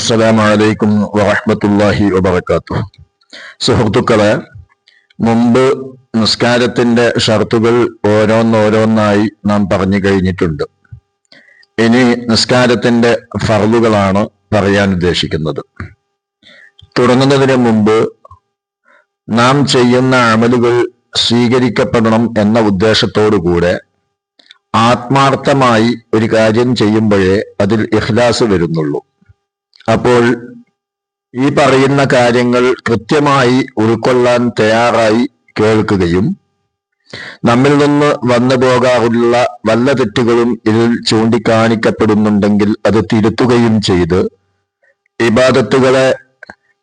അസ്സലാമു അലൈക്കും വറഹ്മത്തുള്ളാഹി വബറകാത്തു സുഹൃത്തുക്കളെ മുമ്പ് നിസ്കാരത്തിന്റെ ഷർത്തുകൾ ഓരോന്നോരോന്നായി നാം പറഞ്ഞു കഴിഞ്ഞിട്ടുണ്ട്. ഇനി നിസ്കാരത്തിന്റെ ഫർളുകളാണ് പറയാൻ ഉദ്ദേശിക്കുന്നത്. തുടങ്ങുന്നതിന് മുമ്പ് നാം ചെയ്യുന്ന അമലുകൾ സ്വീകരിക്കപ്പെടണം എന്ന ഉദ്ദേശത്തോടു കൂടെ ആത്മാർത്ഥമായി ഒരു കാര്യം ചെയ്യുമ്പോഴേ അതിൽ ഇഹ്ലാസ് വരുന്നുള്ളൂ. അപ്പോൾ ഈ പറയുന്ന കാര്യങ്ങൾ കൃത്യമായി ഉൾക്കൊള്ളാൻ തയ്യാറായി കേൾക്കുകയും നമ്മിൽ നിന്ന് വന്നു പോകാറുള്ള വല്ല തെറ്റുകളും ഇതിൽ ചൂണ്ടിക്കാണിക്കപ്പെടുന്നുണ്ടെങ്കിൽ അത് തിരുത്തുകയും ചെയ്ത് ഇബാദത്തുകളെ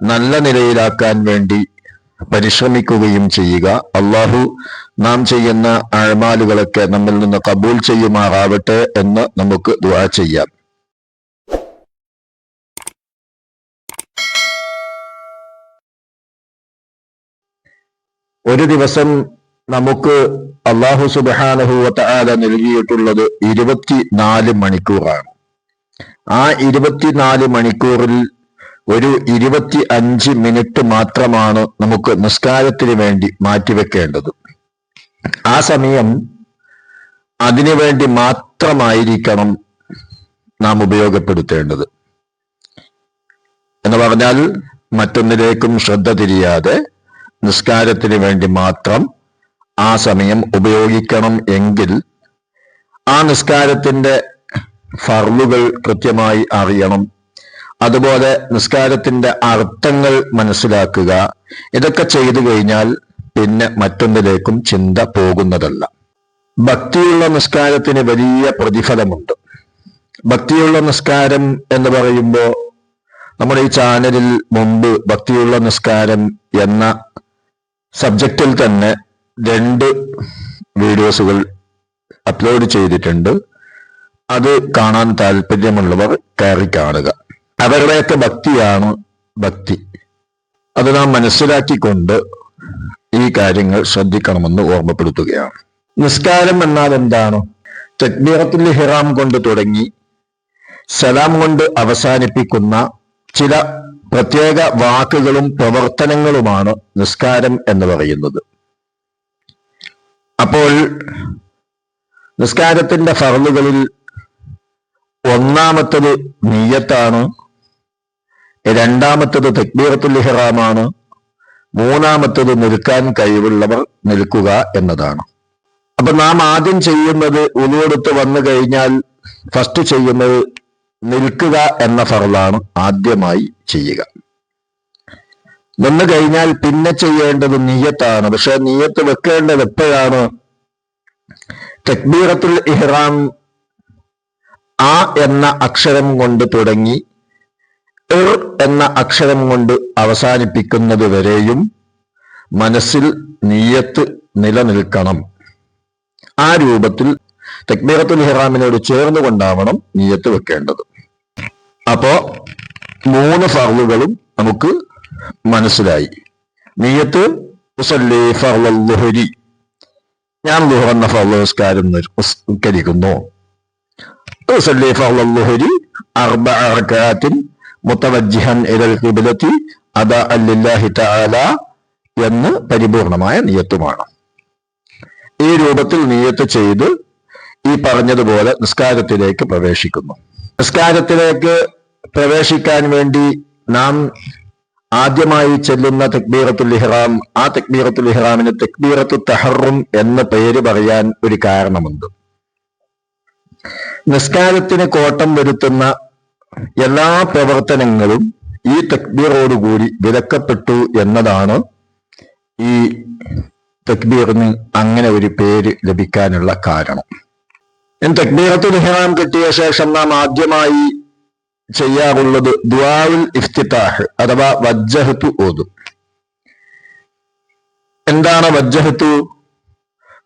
നല്ല നിലയിലാക്കാൻ വേണ്ടി പരിശ്രമിക്കുകയും ചെയ്യുക. അള്ളാഹു നാം ചെയ്യുന്ന അഴമാലുകളൊക്കെ നമ്മിൽ നിന്ന് കബൂൽ ചെയ്യുമാറാവട്ടെ എന്ന് നമുക്ക് ദുആ ചെയ്യാം. ഒരു ദിവസം നമുക്ക് അള്ളാഹു സുബാനഹുവത്ത ആല നൽകിയിട്ടുള്ളത് ഇരുപത്തിനാല് മണിക്കൂറാണ്. ആ ഇരുപത്തിനാല് മണിക്കൂറിൽ ഒരു ഇരുപത്തി അഞ്ച് മിനിറ്റ് മാത്രമാണ് നമുക്ക് നിസ്കാരത്തിന് വേണ്ടി മാറ്റിവെക്കേണ്ടത്. ആ സമയം അതിനു വേണ്ടി മാത്രമായിരിക്കണം നാം ഉപയോഗപ്പെടുത്തേണ്ടത്. എന്ന് പറഞ്ഞാൽ മറ്റൊന്നിലേക്കും ശ്രദ്ധ തിരിയാതെ നിസ്കാരത്തിന് വേണ്ടി മാത്രം ആ സമയം ഉപയോഗിക്കണം എങ്കിൽ ആ നിസ്കാരത്തിന്റെ ഫർവുകൾ കൃത്യമായി അറിയണം. അതുപോലെ നിസ്കാരത്തിന്റെ അർത്ഥങ്ങൾ മനസ്സിലാക്കുക. ഇതൊക്കെ ചെയ്തു കഴിഞ്ഞാൽ പിന്നെ മറ്റൊന്നിലേക്കും ചിന്ത പോകുന്നതല്ല. ഭക്തിയുള്ള നിസ്കാരത്തിന് വലിയ പ്രതിഫലമുണ്ട്. ഭക്തിയുള്ള നിസ്കാരം എന്ന് പറയുമ്പോൾ നമ്മുടെ ഈ ചാനലിൽ മുമ്പ് ഭക്തിയുള്ള നിസ്കാരം എന്ന സബ്ജക്റ്റിൽ തന്നെ രണ്ട് വീഡിയോസുകൾ അപ്ലോഡ് ചെയ്തിട്ടുണ്ട്. അത് കാണാൻ താല്പര്യമുള്ളവർ കയറി കാണുക. അവരുടെയൊക്കെ ഭക്തിയാണ് ഭക്തി. അത് നാം മനസ്സിലാക്കിക്കൊണ്ട് ഈ കാര്യങ്ങൾ ശ്രദ്ധിക്കണമെന്ന് ഓർമ്മപ്പെടുത്തുകയാണ്. നിസ്കാരം എന്നാൽ എന്താണ്? തക്ബീറത്തുൽ ഹിറാം കൊണ്ട് തുടങ്ങി സലാം കൊണ്ട് അവസാനിപ്പിക്കുന്ന ചില പ്രത്യേക വാക്കുകളും പ്രവർത്തനങ്ങളുമാണ് നിസ്കാരം എന്ന് പറയുന്നത്. അപ്പോൾ നിസ്കാരത്തിന്റെ ഫറലുകളിൽ ഒന്നാമത്തത് നീയത്താണ് രണ്ടാമത്തത് തക്ബീറത്തുൽ ഇഹ്റാമാണ് മൂന്നാമത്തത് നിൽക്കാൻ കഴിവുള്ളവർ നിൽക്കുക എന്നതാണ്. അപ്പൊ നാം ആദ്യം ചെയ്യുന്നത് ഉലുവെടുത്ത് വന്നു കഴിഞ്ഞാൽ ഫസ്റ്റ് ചെയ്യുന്നത് നിൽക്കുക എന്ന ഫറലാണ് ആദ്യമായി ചെയ്യുക. നിന്ന് കഴിഞ്ഞാൽ പിന്നെ ചെയ്യേണ്ടത് നീയത്താണ്. പക്ഷെ നീയത്ത് വെക്കേണ്ടത് എപ്പോഴാണ്? തക്ബീറത്തുൽ ഇഹ്റാം ആ എന്ന അക്ഷരം കൊണ്ട് തുടങ്ങി ഇർ എന്ന അക്ഷരം കൊണ്ട് അവസാനിപ്പിക്കുന്നത് വരെയും മനസ്സിൽ നീയത്ത് നിലനിൽക്കണം. ആ രൂപത്തിൽ തക്ബീറത്തുൽ ഇഹ്റാമിനോട് ചേർന്നുകൊണ്ടാവണം നീയത്ത് വെക്കേണ്ടത്. അപ്പോ മൂന്ന് ഫർളുകളും നമുക്ക് മനസ്സിലായി. നീയത്ത് ഞാൻ ലുഹർ എന്ന ഫർൾ നിസ്കാരം നിസ്കരിക്കുന്നു. അല്ലാഹി തആല എന്ന് പരിപൂർണമായ നിയത്തുമാണ്. ഈ രൂപത്തിൽ നിയത്ത് ചെയ്ത് ഈ പറഞ്ഞതുപോലെ നിസ്കാരത്തിലേക്ക് പ്രവേശിക്കുന്നു. നിസ്കാരത്തിലേക്ക് പ്രവേശിക്കാൻ വേണ്ടി നാം ആദ്യമായി ചെല്ലുന്ന തക്ബീറത്തുൽ ഇഹ്റാം ആ തക്ബീറത്തുൽ ഇഹ്റാമിന് തക്ബീറത്തു തഹറും എന്ന പേര് പറയാൻ ഒരു കാരണമുണ്ട്. നിസ്കാരത്തിന് കോട്ടം വരുത്തുന്ന എല്ലാ പ്രവർത്തനങ്ങളും ഈ തക്ബീറോടുകൂടി വിലക്കപ്പെട്ടു എന്നതാണ് ഈ തക്ബീറിന് അങ്ങനെ ഒരു പേര് ലഭിക്കാനുള്ള കാരണം. തക്ബീറത്തുൽ ഇഹ്റാം കിട്ടിയ ശേഷം നാം ആദ്യമായി ചെയ്യാറുള്ളത് ദ്വാവുൽ ഇഫ്തിത്താഹ് അഥവാ വജ്ജഹത്തു ഓതും എന്താണ് വജ്ജഹത്തു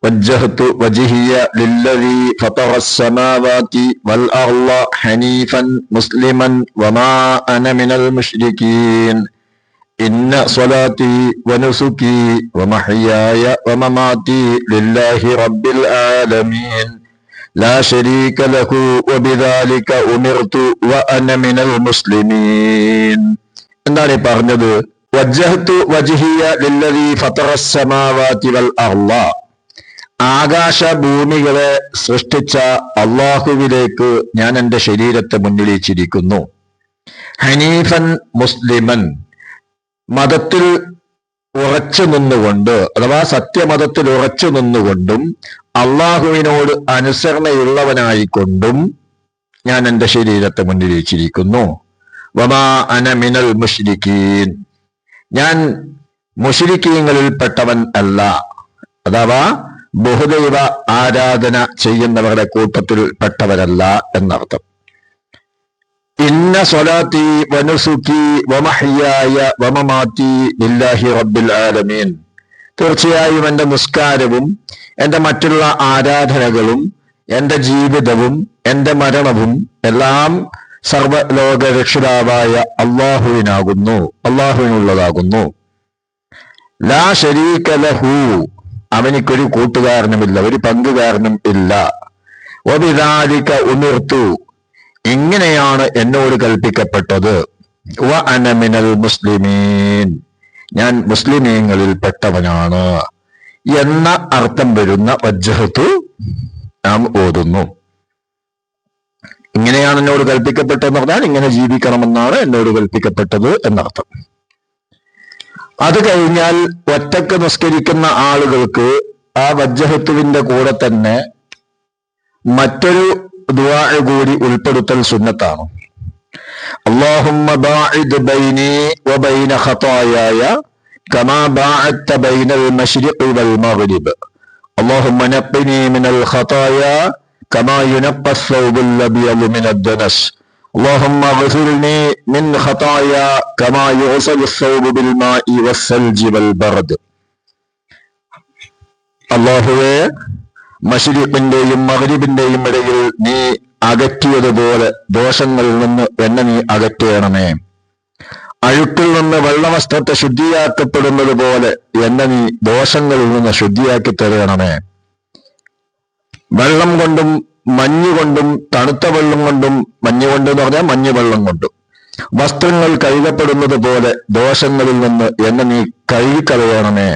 വജ്ജഹത്തു വജിഹിയ ലില്ലദി ഫതറ السماوات والأرض حنيفا مسلما وما أنا من المشركين إن صلاتي ونسكي ومحياي ومماتي لله رب العالمين لا شريك له وبذلك أمرت وأنا من المسلمين എന്താണ് ഈ പറഞ്ഞത് വജ്ജഹത്തു വജ്ഹിയ ലില്ലദീ ഫതറസ് സമാവാതി വൽ അർള ആകാശ ഭൂമികളെ സൃഷ്ടിച്ച അള്ളാഹുവിലേക്ക് ഞാൻ എന്റെ ശരീരത്തെ മുന്നിലേച്ചിരിക്കുന്നു ഹനീഫൻ മുസ്ലിമൻ മതത്തിൽ ഉറച്ചു നിന്നുകൊണ്ട് അഥവാ സത്യമതത്തിൽ ഉറച്ചു നിന്നുകൊണ്ടും അള്ളാഹുവിനോട് അനുസരണയുള്ളവനായിക്കൊണ്ടും ഞാൻ എന്റെ ശരീരത്തെ മുന്നിലേച്ചിരിക്കുന്നു വമാ അന മിനൽ മുഷ്രിക്കീൻ. ഞാൻ മുഷിരിക്കീങ്ങളിൽപ്പെട്ടവൻ അല്ല. അഥവാ ബഹുദൈവ ആരാധന ചെയ്യുന്നവരുടെ കൂട്ടത്തിൽ പെട്ടവരല്ല എന്നർത്ഥം. ഇന്ന സ്വലാത്തി വനുസുക്കി വമഹയ്യായ വമമാത്തി ലില്ലാഹി റബ്ബിൽ ആലമീൻ. തീർച്ചയായും എന്റെ നിസ്കാരവും എന്റെ മറ്റുള്ള ആരാധനകളും എന്റെ ജീവിതവും എന്റെ മരണവും എല്ലാം സർവലോക രക്ഷിതാവായ അള്ളാഹുവിനാകുന്നു. അള്ളാഹുവിനുള്ളതാകുന്നു. ലാ ശരീക അവനിക്കൊരു കൂട്ടുകാരനുമില്ല ഒരു പങ്കുകാരനും ഇല്ല. ഒബിദാലിക ഉമിർത്തു. ഇങ്ങനെയാണ് എന്നോട് കൽപ്പിക്കപ്പെട്ടത്. വ അനമിനൽ മുസ്ലിമീൻ. ഞാൻ മുസ്ലിമീങ്ങളിൽ പെട്ടവനാണ് എന്ന അർത്ഥം വരുന്ന വജ്ജഹത്തു നാം ഓതുന്നു. ഇങ്ങനെയാണ് എന്നോട് കൽപ്പിക്കപ്പെട്ടതെന്ന് പറഞ്ഞാൽ ഇങ്ങനെ ജീവിക്കണമെന്നാണ് എന്നോട് കൽപ്പിക്കപ്പെട്ടത് എന്നർത്ഥം. അത് കഴിഞ്ഞാൽ ഒറ്റയ്ക്ക് നിസ്കരിക്കുന്ന ആളുകൾക്ക് ആ വജ്ജഹത്തുവിന്റെ കൂടെ തന്നെ മറ്റൊരു ദുവാ കൂടി ഉൾപ്പെടുത്തൽ സുന്നത്താണ്. اللهم باعد بيني وبين خطاياي كما باعدت بين المشرق والمغرب اللهم نقني من الخطايا كما ينقى الثوب الابيض من الدنس اللهم اغفرني من خطايا كما يغسل الثوب بالماء والثلج والبرد അള്ളാഹുവെ മഷരിഖിന്റെയും മകരിബിന്റെയും ഇടയിൽ നീ അകറ്റിയതുപോലെ ദോഷങ്ങളിൽ നിന്ന് എന്നെ നീ അകറ്റണമേ. അഴുക്കിൽ നിന്ന് വെള്ളവസ്ത്രത്തെ ശുദ്ധിയാക്കപ്പെടുന്നത് പോലെ എന്നെ നീ ദോഷങ്ങളിൽ നിന്ന് ശുദ്ധിയാക്കി തരണമേ. വെള്ളം കൊണ്ടും മഞ്ഞ് കൊണ്ടും തണുത്ത വെള്ളം കൊണ്ടും മഞ്ഞ് കൊണ്ട് എന്ന് പറഞ്ഞാൽ മഞ്ഞ് വെള്ളം കൊണ്ടും. വസ്ത്രങ്ങൾ കഴുകപ്പെടുന്നത് പോലെ ദോഷങ്ങളിൽ നിന്ന് എന്നെ നീ കഴുകിക്കളയണമേ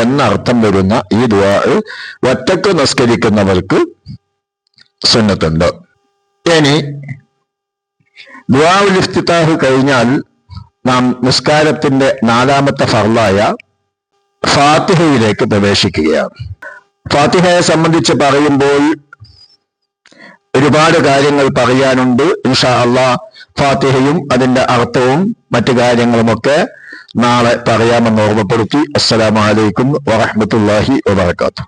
എന്നർത്ഥം വരുന്ന ഈ ദ്വാ ഒറ്റയ്ക്ക് നിസ്കരിക്കുന്നവർക്ക് സുന്നത്തുണ്ട്. ഇനി ഇഫ്തിതാഹ് കഴിഞ്ഞാൽ നാം നിസ്കാരത്തിന്റെ നാലാമത്തെ ഫർലായ ഫാത്തിഹയിലേക്ക് പ്രവേശിക്കുകയാണ്. ഫാത്തിഹയെ സംബന്ധിച്ച് പറയുമ്പോൾ ഒരുപാട് കാര്യങ്ങൾ പറയാനുണ്ട്. ഇൻഷാ അള്ളാ ഫാത്തിഹയും അതിന്റെ അർത്ഥവും മറ്റു കാര്യങ്ങളുമൊക്കെ നാളെ പറയാമെന്ന് ഓർമ്മപ്പെടുത്തി. അസ്സലാമലൈക്കും വറഹമത്തല്ലാഹി വബർക്കാത്തു